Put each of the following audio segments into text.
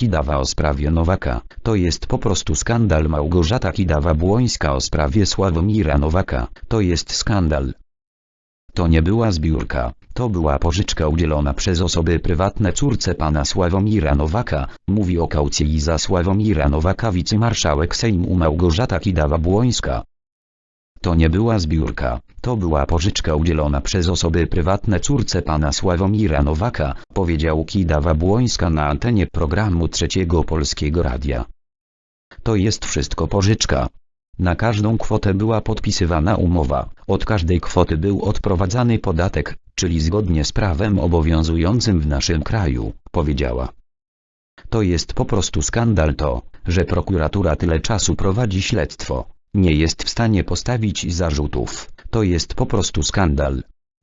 Kidawa o sprawie Nowaka. To jest po prostu skandal Małgorzata Kidawa-Błońska o sprawie Sławomira Nowaka. To jest skandal. To nie była zbiórka, to była pożyczka udzielona przez osoby prywatne córce pana Sławomira Nowaka, mówi o kaucji za Sławomira Nowaka wicemarszałek Sejmu Małgorzata Kidawa-Błońska. To nie była zbiórka, to była pożyczka udzielona przez osoby prywatne córce pana Sławomira Nowaka, powiedział Kidawa Błońska na antenie programu Trzeciego Polskiego Radia. To jest wszystko pożyczka. Na każdą kwotę była podpisywana umowa, od każdej kwoty był odprowadzany podatek, czyli zgodnie z prawem obowiązującym w naszym kraju, powiedziała. To jest po prostu skandal to, że prokuratura tyle czasu prowadzi śledztwo, nie jest w stanie postawić zarzutów, to jest po prostu skandal.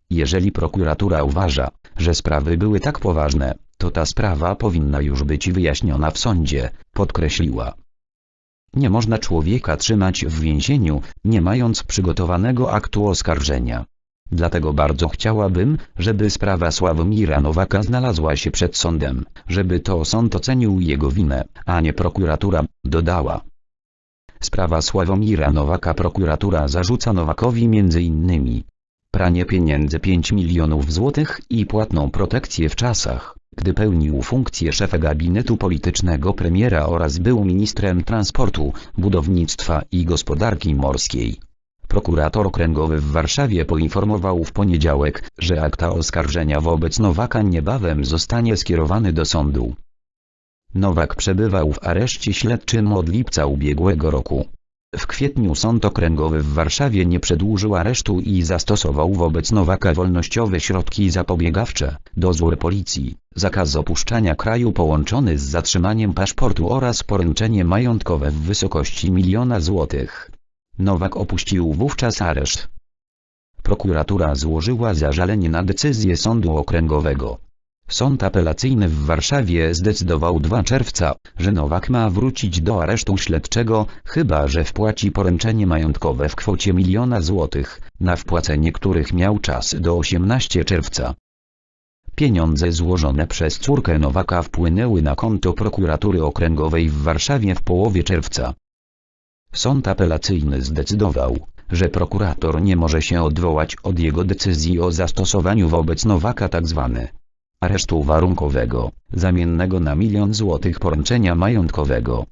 Jeżeli prokuratura uważa, że sprawy były tak poważne, to ta sprawa powinna już być wyjaśniona w sądzie, podkreśliła. Nie można człowieka trzymać w więzieniu, nie mając przygotowanego aktu oskarżenia. Dlatego bardzo chciałabym, żeby sprawa Sławomira Nowaka znalazła się przed sądem, żeby to sąd ocenił jego winę, a nie prokuratura, dodała. Sprawa Sławomira Nowaka prokuratura zarzuca Nowakowi m.in. pranie pieniędzy 5 milionów złotych i płatną protekcję w czasach, gdy pełnił funkcję szefa gabinetu politycznego premiera oraz był ministrem transportu, budownictwa i gospodarki morskiej. Prokurator okręgowy w Warszawie poinformował w poniedziałek, że akta oskarżenia wobec Nowaka niebawem zostanie skierowany do sądu. Nowak przebywał w areszcie śledczym od lipca ubiegłego roku. W kwietniu Sąd Okręgowy w Warszawie nie przedłużył aresztu i zastosował wobec Nowaka wolnościowe środki zapobiegawcze, dozór policji, zakaz opuszczania kraju połączony z zatrzymaniem paszportu oraz poręczenie majątkowe w wysokości miliona złotych. Nowak opuścił wówczas areszt. Prokuratura złożyła zażalenie na decyzję Sądu Okręgowego. Sąd apelacyjny w Warszawie zdecydował 2 czerwca, że Nowak ma wrócić do aresztu śledczego, chyba że wpłaci poręczenie majątkowe w kwocie miliona złotych, na wpłacenie których miał czas do 18 czerwca. Pieniądze złożone przez córkę Nowaka wpłynęły na konto prokuratury okręgowej w Warszawie w połowie czerwca. Sąd apelacyjny zdecydował, że prokurator nie może się odwołać od jego decyzji o zastosowaniu wobec Nowaka tzw aresztu warunkowego, zamiennego na milion złotych poręczenia majątkowego.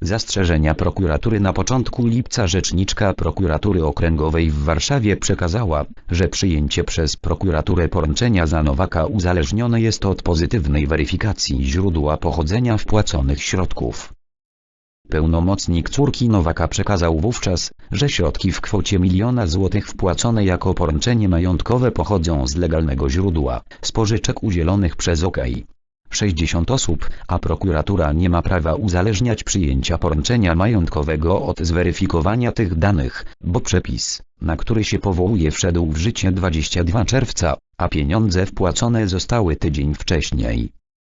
Zastrzeżenia prokuratury na początku lipca rzeczniczka prokuratury okręgowej w Warszawie przekazała, że przyjęcie przez prokuraturę poręczenia za Nowaka uzależnione jest od pozytywnej weryfikacji źródła pochodzenia wpłaconych środków. Pełnomocnik córki Nowaka przekazał wówczas, że środki w kwocie miliona złotych wpłacone jako poręczenie majątkowe pochodzą z legalnego źródła, z pożyczek udzielonych przez OK. 60 osób, a prokuratura nie ma prawa uzależniać przyjęcia poręczenia majątkowego od zweryfikowania tych danych, bo przepis, na który się powołuje wszedł w życie 22 czerwca, a pieniądze wpłacone zostały tydzień wcześniej.